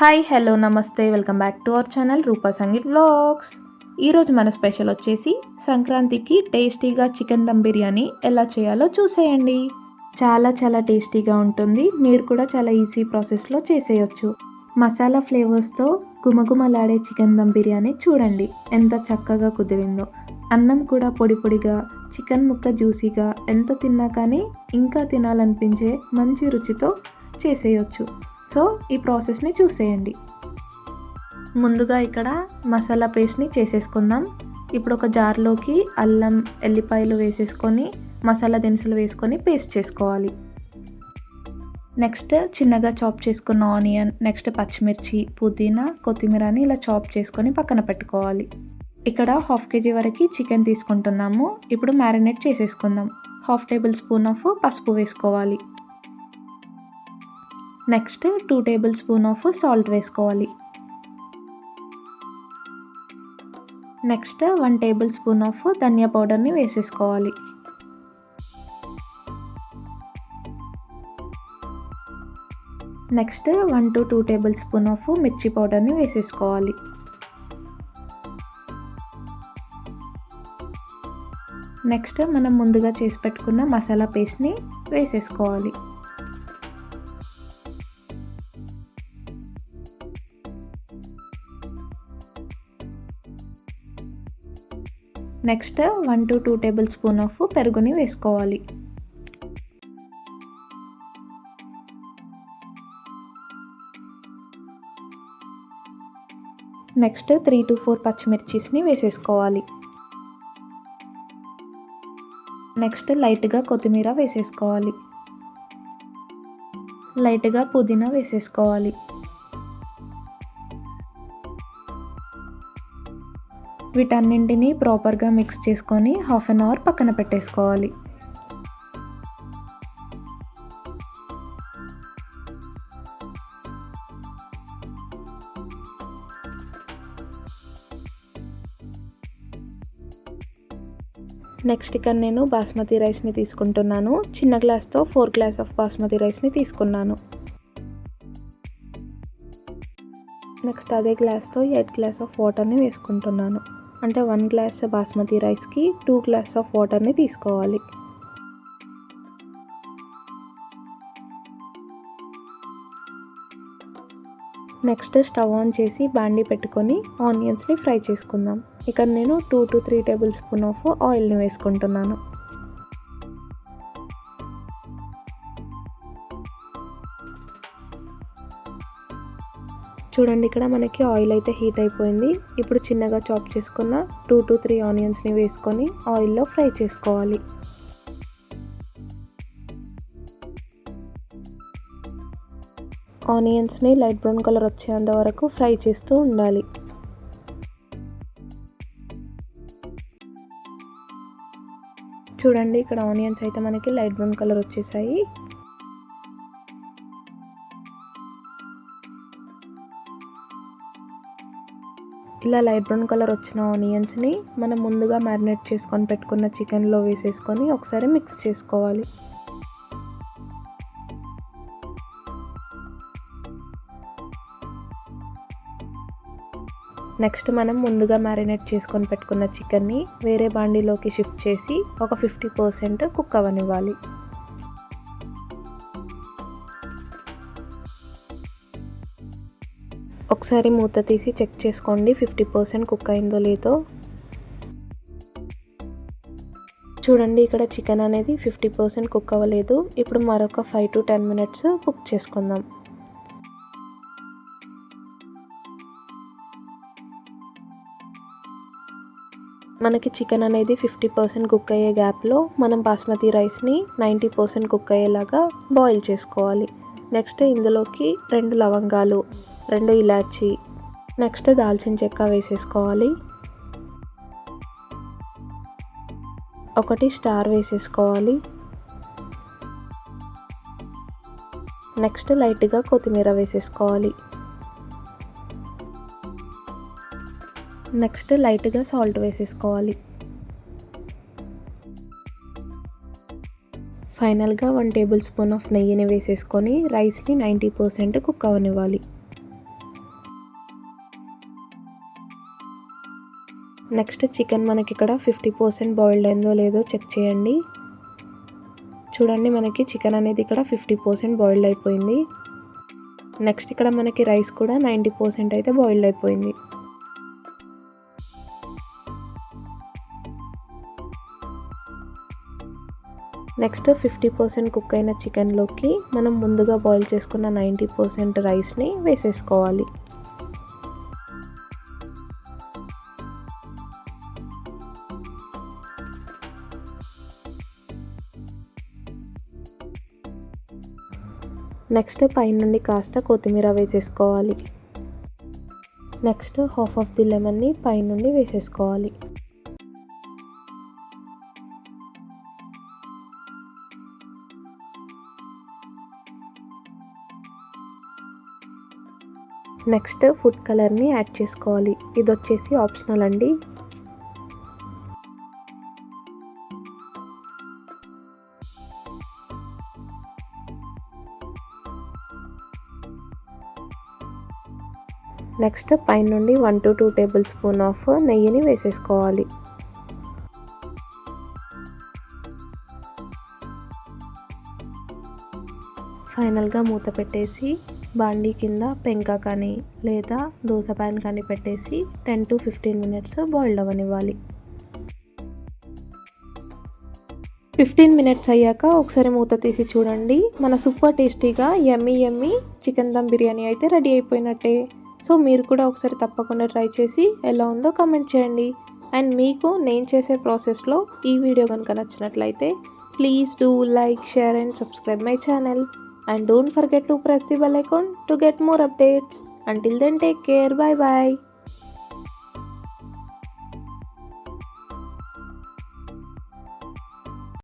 Hi hello నమస్తే. Welcome back to our channel Rupa Sangeet vlogs ఈరోజు మన special వచ్చేసి సంక్రాంతికి టేస్టీగా చికెన్ దమ్ బిర్యానీ ఎలా చేయాలో చూసేయండి. చాలా చాలా టేస్టీగా ఉంటుంది. మీరు కూడా చాలా ఈజీ ప్రాసెస్లో చేసేయచ్చు. మసాలా ఫ్లేవర్స్తో గుమగుమలాడే చికెన్ దమ్ బిర్యానీ చూడండి. ఎంత చక్కగా కుదిరిందో. అన్నం కూడా పొడి పొడిగా చికెన్ ముక్క జ్యూసీగా ఎంత తిన్నా కానీ ఇంకా తినాలనిపించే మంచి రుచితో చేసేయచ్చు. సో ఈ ప్రాసెస్ని చూసేయండి. ముందుగా ఇక్కడ మసాలా పేస్ట్ని చేసేసుకుందాం. ఇప్పుడు ఒక జార్లోకి అల్లం ఎల్లిపాయలు వేసేసుకొని మసాలా దినుసులు వేసుకొని పేస్ట్ చేసుకోవాలి. నెక్స్ట్ చిన్నగా చాప్ చేసుకున్న ఆనియన్ నెక్స్ట్ పచ్చిమిర్చి పుదీనా కొత్తిమీరని ఇలా చాప్ చేసుకొని పక్కన పెట్టుకోవాలి. ఇక్కడ హాఫ్ కేజీ వరకు చికెన్ తీసుకుంటున్నాము. ఇప్పుడు మ్యారినేట్ చేసేసుకుందాం. హాఫ్ టేబుల్ స్పూన్ ఆఫ్ పసుపు వేసుకోవాలి. Next two tablespoon of salt వేసుకోవాలి. Next one tablespoon of ధనియా పౌడర్ని వేసేసుకోవాలి. Next one to two tablespoon of మిర్చి పౌడర్ని వేసేసుకోవాలి. నెక్స్ట్ మనం ముందుగా చేసి పెట్టుకున్న మసాలా పేస్ట్ని వేసేసుకోవాలి. Next one to two tablespoon of పెరుగుని వేసుకోవాలి. నెక్స్ట్ త్రీ టు ఫోర్ పచ్చిమిర్చిస్ని వేసేసుకోవాలి. నెక్స్ట్ లైట్గా కొత్తిమీర వేసేసుకోవాలి. లైట్గా పుదీనా వేసేసుకోవాలి. వీటన్నింటినీ ప్రాపర్గా మిక్స్ చేసుకొని హాఫ్ అన్ అవర్ పక్కన పెట్టేసుకోవాలి. నెక్స్ట్ ఇక్కడ నేను బాస్మతి రైస్ని తీసుకుంటున్నాను. చిన్న గ్లాస్తో ఫోర్ గ్లాస్ ఆఫ్ బాస్మతి రైస్ని తీసుకున్నాను. నెక్స్ట్ అదే గ్లాస్తో ఎయిట్ గ్లాస్ ఆఫ్ వాటర్ని వేసుకుంటున్నాను. అంటే వన్ గ్లాస్ బాస్మతి రైస్కి టూ గ్లాస్ ఆఫ్ వాటర్ని తీసుకోవాలి. నెక్స్ట్ స్టవ్ ఆన్ చేసి బాండి పెట్టుకొని ఆనియన్స్ని ఫ్రై చేసుకుందాం. ఇక్కడ నేను two to three tablespoon of ఆయిల్ని వేసుకుంటున్నాను. చూడండి ఇక్కడ మనకి ఆయిల్ అయితే హీట్ అయిపోయింది. ఇప్పుడు చిన్నగా చాప్ చేసుకున్న టూ టు త్రీ ఆనియన్స్ని వేసుకొని ఆయిల్లో ఫ్రై చేసుకోవాలి. ఆనియన్స్ని లైట్ బ్రౌన్ కలర్ వచ్చేంత వరకు ఫ్రై చేస్తూ ఉండాలి. చూడండి ఇక్కడ ఆనియన్స్ అయితే మనకి లైట్ బ్రౌన్ కలర్ వచ్చేసాయి. ఇలా లైట్ బ్రౌన్ కలర్ వచ్చిన ఆనియన్స్ని మనం ముందుగా మ్యారినేట్ చేసుకొని పెట్టుకున్న చికెన్లో వేసేసుకొని ఒకసారి మిక్స్ చేసుకోవాలి. నెక్స్ట్ మనం ముందుగా మ్యారినేట్ చేసుకొని పెట్టుకున్న చికెన్ని వేరే బాండీలోకి షిఫ్ట్ చేసి ఒక ఫిఫ్టీ పర్సెంట్ కుక్ అవ్వనివ్వాలి ఒకసారి మూత తీసి చెక్ చేసుకోండి ఫిఫ్టీ పర్సెంట్ కుక్ అయిందో లేదో. చూడండి ఇక్కడ చికెన్ అనేది ఫిఫ్టీ పర్సెంట్ కుక్ అవ్వలేదు. ఇప్పుడు మరొక five to ten minutes cook చేసుకుందాం. మనకి చికెన్ అనేది ఫిఫ్టీ పర్సెంట్ కుక్ అయ్యే గ్యాప్లో మనం బాస్మతి రైస్ని నైంటీ పర్సెంట్ కుక్ అయ్యేలాగా బాయిల్ చేసుకోవాలి. నెక్స్ట్ ఇందులోకి రెండు లవంగాలు రెండు ఇలాచి నెక్స్ట్ దాల్చిన చెక్క వేసేసుకోవాలి. ఒకటి స్టార్ వేసేసుకోవాలి. నెక్స్ట్ లైట్గా కొత్తిమీర వేసేసుకోవాలి. నెక్స్ట్ లైట్గా సాల్ట్ వేసేసుకోవాలి. ఫైనల్గా వన్ టేబుల్ స్పూన్ ఆఫ్ నెయ్యిని వేసేసుకొని రైస్ని నైంటీ పర్సెంట్ కుక్ అవనివ్వాలి నెక్స్ట్ చికెన్ మనకి ఇక్కడ ఫిఫ్టీ పర్సెంట్ బాయిల్డ్ అయిందో లేదో చెక్ చేయండి. చూడండి మనకి చికెన్ అనేది ఇక్కడ ఫిఫ్టీ పర్సెంట్ బాయిల్డ్ అయిపోయింది. నెక్స్ట్ ఇక్కడ మనకి రైస్ కూడా నైంటీ పర్సెంట్ అయితే బాయిల్డ్ అయిపోయింది. నెక్స్ట్ ఫిఫ్టీ పర్సెంట్ కుక్ అయిన చికెన్లోకి మనం ముందుగా బాయిల్ చేసుకున్న నైంటీ పర్సెంట్ రైస్ని వేసేసుకోవాలి. నెక్స్ట్ పైనుండి కాస్త కొత్తిమీర వేసేసుకోవాలి. నెక్స్ట్ హాఫ్ ఆఫ్ ది లెమన్ని పైనుండి వేసేసుకోవాలి. నెక్స్ట్ ఫుడ్ కలర్ని యాడ్ చేసుకోవాలి. ఇది వచ్చేసి ఆప్షనల్ అండి. నెక్స్ట్ పైనుండి one to two tablespoon of నెయ్యిని వేసేసుకోవాలి. ఫైనల్గా మూత పెట్టేసి బాండీ కింద పెంక కానీ లేదా దోశ ప్యాన్ కానీ పెట్టేసి ten to fifteen minutes boiled అవ్వనివ్వాలి. Fifteen minutes అయ్యాక ఒకసారి మూత తీసి చూడండి. మన సూపర్ టేస్టీగా yummy yummy chicken dum biryani అయితే రెడీ అయిపోయినట్టే. సో మీరు కూడా ఒకసారి తప్పకుండా ట్రై చేసి ఎలా ఉందో కమెంట్ చేయండి. అండ్ మీకు నేను చేసే ప్రాసెస్లో ఈ వీడియో కనుక నచ్చినట్లయితే please do like share and subscribe my channel and don't forget to press the bell icon to get more updates until then take care bye bye